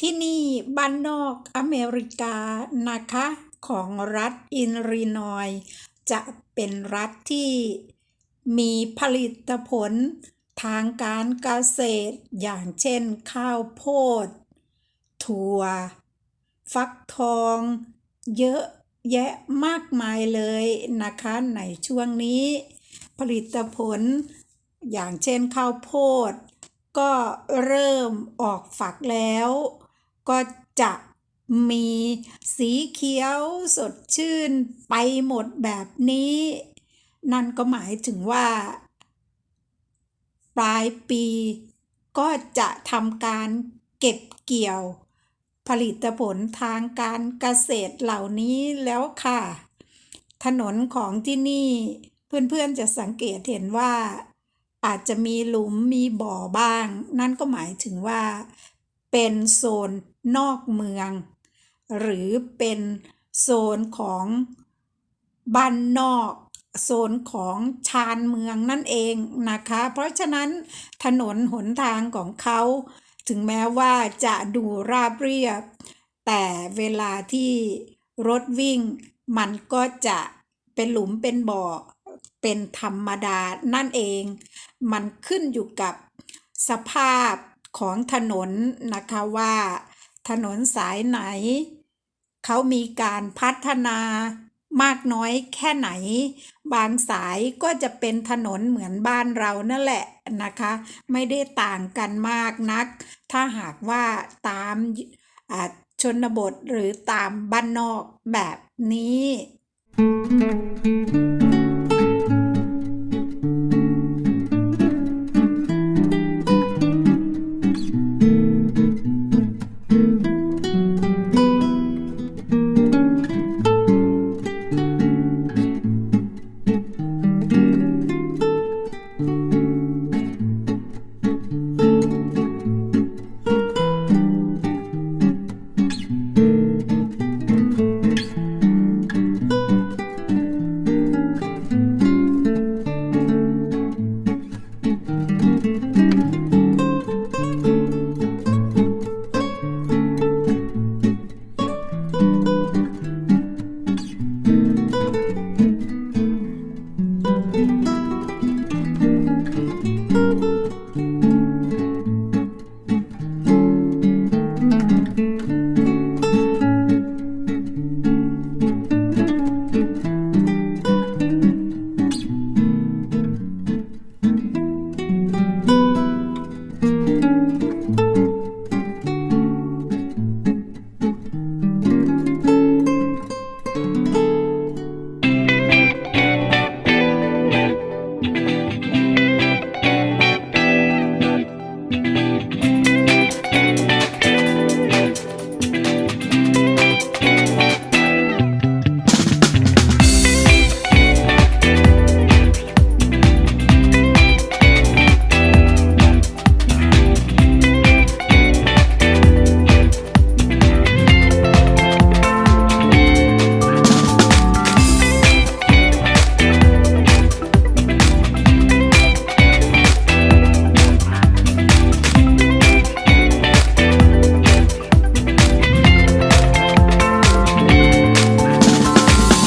ที่นี่บ้านนอกอเมริกานะคะของรัฐอินรินอยจะเป็นรัฐที่มีผลิตผลทางการเกษตรอย่างเช่นข้าวโพด ถั่ว ฟักทอง เยอะแยะมากมายเลยนะคะในช่วงนี้ ผลิตผลอย่างเช่นข้าวโพด ก็เริ่มออกฝักแล้ว ก็จะมีสีเขียวสดชื่นไปหมดแบบนี้ นั่นก็หมายถึงว่า ปลายปีก็จะทำการเก็บเกี่ยว ผลิตผลทางการเกษตรเหล่านี้แล้วค่ะ ถนนของที่นี่เพื่อนๆจะสังเกตเห็นว่าอาจจะมีหลุมมีบ่อบ้าง นั่นก็หมายถึงว่า เป็นโซนนอกเมือง หรือเป็นโซนของบ้านนอกโซนของชานเมืองนั่นเองนะคะ เพราะฉะนั้นถนนหนทางของเขาถึงแม้ว่าจะดูราบเรียบ แต่เวลาที่รถวิ่ง มันก็จะเป็นหลุมเป็นบ่อเป็นธรรมดานั่นเอง มันขึ้นอยู่กับสภาพ ของถนนนะคะว่า ถนนสายไหน เขามีการพัฒนามากน้อยแค่ไหน บางสายก็จะเป็นถนนเหมือนบ้านเรานั่นแหละนะคะ ไม่ได้ต่างกันมากนัก ถ้าหากว่าตามชนบทหรือตามบ้านนอกแบบนี้